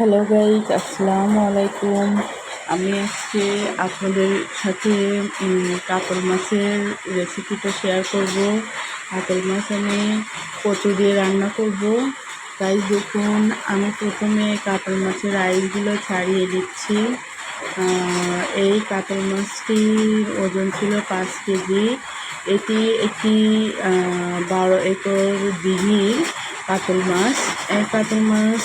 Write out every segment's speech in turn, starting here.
Hello guys আসসালামু আলাইকুম আমি আজকে আপনাদের সাথে কাতল মাছের রেসিপিটা শেয়ার করব। কাতল মাছ আমি কচু দিয়ে রান্না করব। তাই দেখুন, আমি প্রথমে কাতল মাছের আইসগুলো ছাড়িয়ে দিচ্ছি। এই কাতল মাছটির ওজন ছিল পাঁচ কেজি। এটি একটি বারো একর দিঘির। কাতল মাছ। কাতল মাছ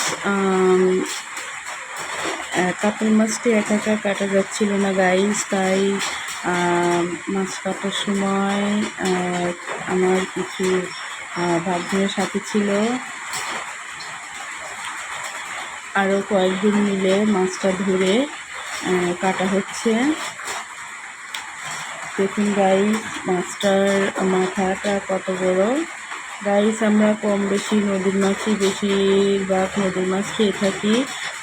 কাতল মাছটি একা একা কাটা যাচ্ছিল না গাইস তাই মাছ কাটার সময় আমার কিছু ভাগ্নের সাথে ছিল। আরও কয়েকজন মিলে মাছটা ধরে কাটা হচ্ছে। দেখুন গাইস মাছটার মাথাটা কত বড়। গাইস আমরা কম বেশি নদীর মাছই বেশিরভাগ নদীর মাছ খেয়ে থাকি।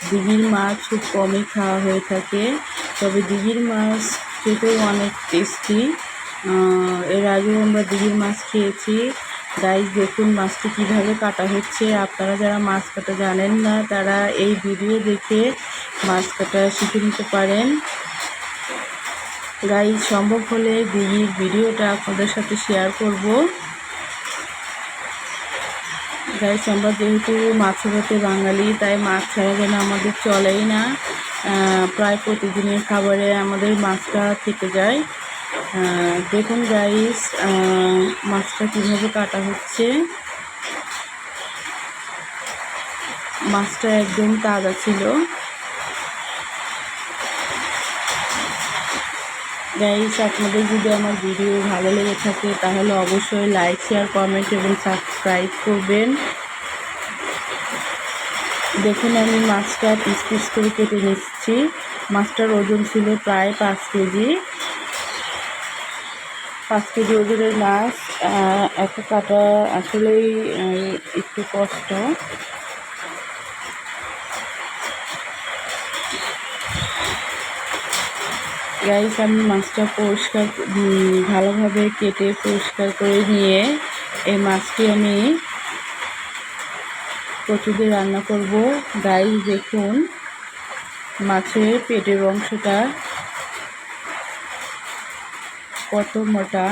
দিঘির মাছ খুব কমই খাওয়া হয়ে থাকে। তবে দিঘির মাছ খেতেও অনেক টেস্টি এর আগেও আমরা দিঘির মাছ খেয়েছি। গাইস দেখুন মাছটি কীভাবে কাটা হচ্ছে। আপনারা যারা মাছ কাটা জানেন না, তারা এই ভিডিও দেখে মাছ কাটা শিখে নিতে পারেন। গাইজ সম্ভব হলে দিঘির ভিডিওটা আপনাদের সাথে শেয়ার করব। গাইজ আমরা যেহেতু মাছে ভাতে বাঙালি, তাই মাছ ছাড়া যেন আমাদের চলেই না। প্রায় প্রতিদিনের খাবারে আমাদের মাছটা থেকে যায়। দেখুন গাইস মাছটা কীভাবে কাটা হচ্ছে। মাছটা একদম তাজা ছিল। গাইস আপনাদের যদি আমার ভিডিও ভালো লেগে থাকে, তাহলে অবশ্যই লাইক শেয়ার কমেন্ট এবং সাবস্ক্রাইব করবেন। দেখুন, আমি মাছটা পিস পিস করে কেটে নিচ্ছি। মাছটার ওজন ছিল প্রায় পাঁচ কেজি। পাঁচ কেজি ওজনের মাছ একটা কাটা আসলেই একটু কষ্ট। গাইস আমি মাছটা পরিষ্কার ভালোভাবে কেটে পরিষ্কার করে নিয়ে এই মাছটি আমি কচু দিয়ে রান্না করব। গাইস দেখুন, মাছের পেটের অংশটা কত মোটা।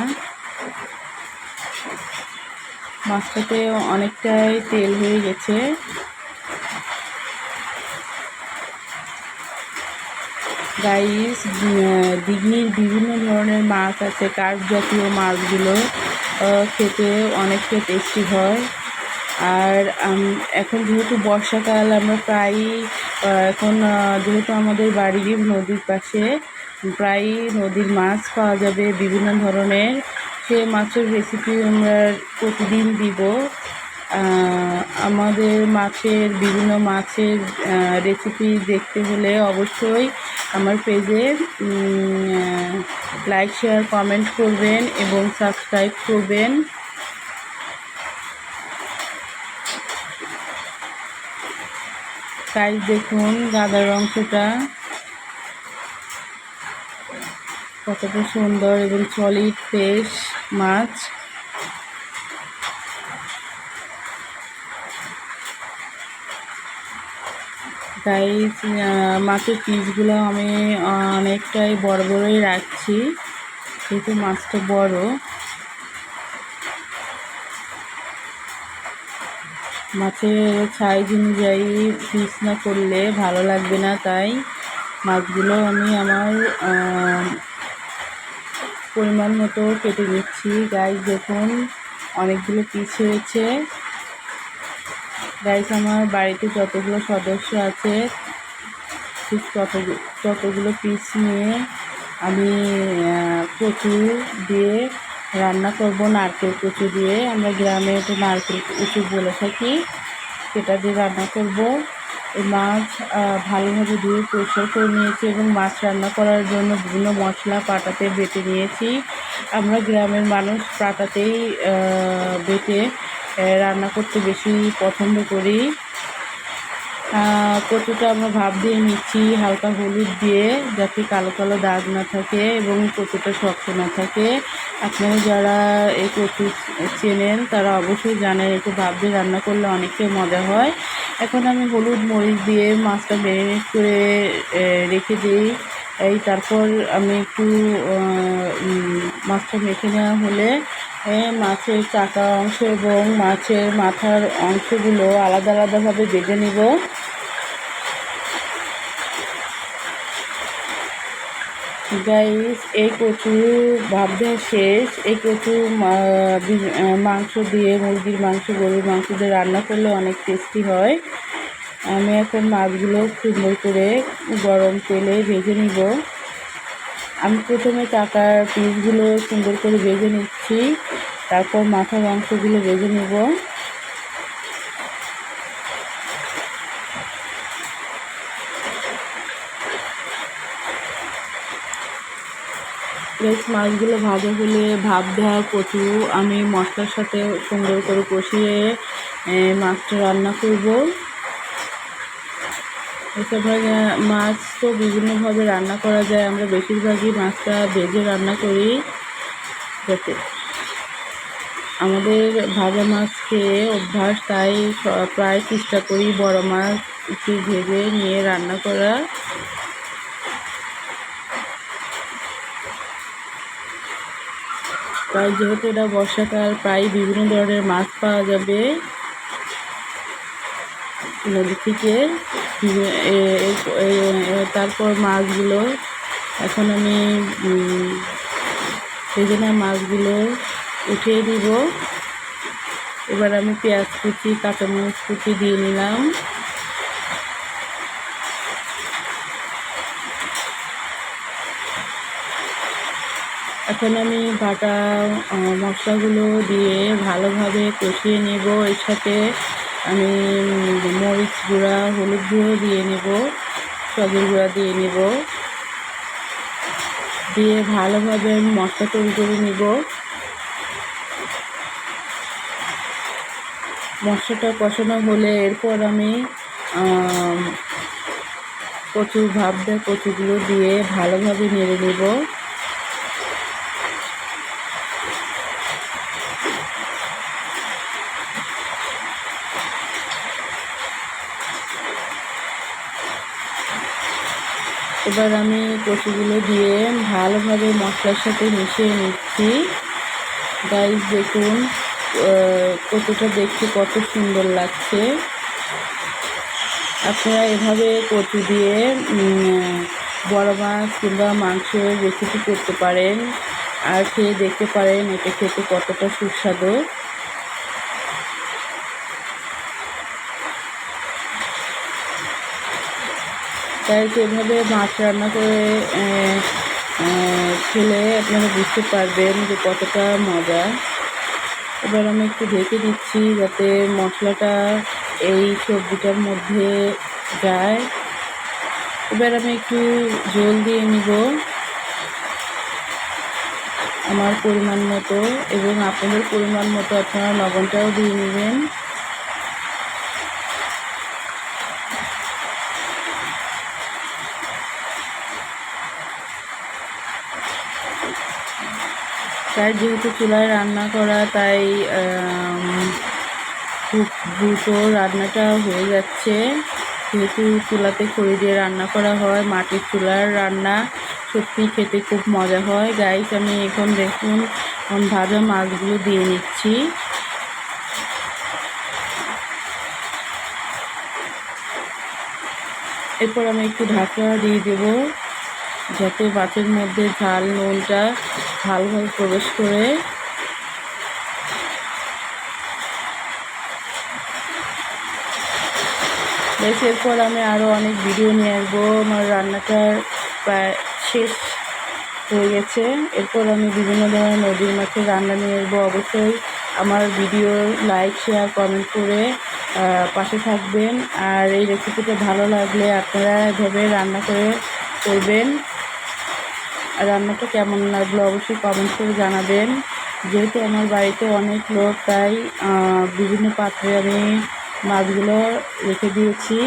মাছটাতে অনেকটাই তেল হয়ে গেছে। গাইস দিঘির বিভিন্ন ধরনের মাছ আছে কার্প জাতীয় মাছগুলো খেতে অনেকটা টেস্টি হয়। আর এখন যেহেতু বর্ষাকাল, আমরা প্রায়ই এখন যেহেতু আমাদের বাড়ি নদীর পাশে, প্রায়ই নদীর মাছ পাওয়া যাবে বিভিন্ন ধরনের। সে মাছের রেসিপি আমরা প্রতিদিন দিব। আমাদের মাছের, বিভিন্ন মাছের রেসিপি দেখতে হলে অবশ্যই আমার পেজে লাইক শেয়ার কমেন্ট করবেন এবং সাবস্ক্রাইব করবেন। তাই দেখুন গাদার অংশটা। কতটা সুন্দর এবং সলিড ফ্রেশ মাছ। গাইস মাছের পিসগুলো আমি অনেকটাই বড় বড়ই রাখছি। যেহেতু মাছটা বড়। মাছের সাইজ অনুযায়ী পিস না করলে ভালো লাগবে না, তাই মাছগুলো আমি আমার পরিমাণ মতো কেটে নিচ্ছি। গাইস দেখুন, অনেকগুলো পিস হয়েছে। গাইস আমার বাড়িতে যতগুলো সদস্য আছে, ঠিক তত ততগুলো পিস নিয়ে আমি কচু দিয়ে রান্না করব, নারকেল কচু দিয়ে। আমরা গ্রামে তো নারকেল কচু বলে থাকি, সেটা দিয়ে রান্না করব। এই মাছ ভালোভাবে ধুয়ে পরিষ্কার করে নিয়েছি এবং মাছ রান্না করার জন্য বিভিন্ন মশলা পাটাতে বেটে নিয়েছি। আমরা গ্রামের মানুষ পাটাতেই বেটে রান্না করতে বেশি পছন্দ করি। কচুটা আমরা ভাপ দিয়ে নিচ্ছি, হালকা হলুদ দিয়ে, যাতে কালো কালো দাগ না থাকে এবং কচুটা শক্ত না থাকে। আপনারা যারা এই কচু চেনেন, তারা অবশ্যই জানেন, একটু ভাপ দিয়ে রান্না করলে অনেকটাই মজা হয়। এখন আমি হলুদ মরিচ দিয়ে মাছটা ম্যারিনেট করে রেখে দিই। এই তারপর আমি একটু মাছটা মেখে নেওয়া হলে মাছের চাকা অংশ এবং মাছের মাথার অংশগুলো আলাদা আলাদাভাবে বেঁধে নিব। গাইস, এই কচু ভাব দেওয়া শেষ। এই কচু মাংস দিয়ে, মুরগির মাংস, গরুর মাংস দিয়ে রান্না করলে অনেক টেস্টি হয়। আমি এখন মাছগুলো সুন্দর করে গরম তেলে ভেজে নিব। আমি প্রথমে চাকার পিসগুলো সুন্দর করে ভেজে নিচ্ছি। তারপর মাথার অংশগুলো ভেজে নিব। বেশ মাছগুলো ভাজা হলে ভাপ দেওয়া কচু আমি মশলার সাথে সুন্দর করে কষিয়ে মাছটা রান্না করব। এসব ভাজা- মাছ তো বিভিন্নভাবে রান্না করা যায়। আমরা বেশিরভাগই মাছটা ভেজে রান্না করি। যাতে আমাদের ভাজা মাছ খেয়ে অভ্যাস, তাই প্রায় চেষ্টা করি বড় মাছ একটু ভেজে নিয়ে রান্না করা। তাই যেহেতু এটা বর্ষাকাল, প্রায় বিভিন্ন ধরনের মাছ পাওয়া যাবে। নদী থেকে তারপর মাছগুলো, এখন আমি ভেজে মাছগুলো উঠিয়ে দিব। এবার আমি পেঁয়াজ কুচি, কাঁচামরিচ কুচি দিয়ে নিলাম। এখন আমি বাটা মশলাগুলো দিয়ে ভালোভাবে কষিয়ে নেব এর সাথে। আমি মরিচ গুঁড়া, হলুদ গুঁড়ো দিয়ে নেব সবুজ গুঁড়া দিয়ে নেব। দিয়ে ভালোভাবে আমি মশলা তৈরি করে নেব। মশলাটা কষানো হলে এরপর আমি কচু ভাব দেওয়া কচুগুলো দিয়ে ভালোভাবে নেড়ে নেব। এবার আমি কচুগুলো দিয়ে ভালোভাবে মশলার সাথে মিশিয়ে নিচ্ছি। গাইস দেখুন কচুটা দেখতে কত সুন্দর লাগছে। আপনারা এভাবে কচু দিয়ে বড় মাছ কিংবা মাংসের রেসিপি করতে পারেন। আর খেয়ে দেখতে পারেন, এটা খেতে কতটা সুস্বাদু। তাই এভাবে মাছ রান্না করে খেলে আপনারা বুঝতে পারবেন যে কতটা মজা। এবার আমি একটু ঢেকে দিচ্ছি যাতে মশলাটা এই সবজিটার মধ্যে যায়। এবার আমি একটু জল দিয়ে নিব আমার পরিমাণ মতো এবং আপনাদের পরিমাণ মতো আপনারা লবণটাও দিয়ে নেবেন। তাই যেহেতু চুলায় রান্না করা, তাই খুব দ্রুত রান্নাটা হয়ে যাচ্ছে। যেহেতু চুলাতে খড়ি দিয়ে রান্না করা হয়, মাটির চুলার রান্না সত্যি খেতে খুব মজা হয়। গাইস আমি এখন দেখুন ভাজা মাছগুলো দিয়ে নিচ্ছি। এরপর আমি একটু ঢাকা দিয়ে দেবো, যাতে মাছের মধ্যে ঝাল, নুনটা ভালোভাবে প্রবেশ করে এরপর আমি আরও অনেক ভিডিও নিয়ে আসব। আমার রান্নাটা প্রায় শেষ হয়ে গেছে। এরপর আমি বিভিন্ন ধরনের নদীর মাছের রান্না নিয়ে আসব অবশ্যই। আমার ভিডিও লাইক, শেয়ার, কমেন্ট করে পাশে থাকবেন। আর এই রেসিপিটা ভালো লাগলে আপনারা এভাবে রান্না করে করবেন। রান্নাটা কেমন লাগল অবশ্যই কমেন্ট করে জানাবেন। যেহেতু আমার বাড়িতে অনেক লোক, তাই বিভিন্ন পাত্রে আমি মাছগুলো রেখে দিয়েছি।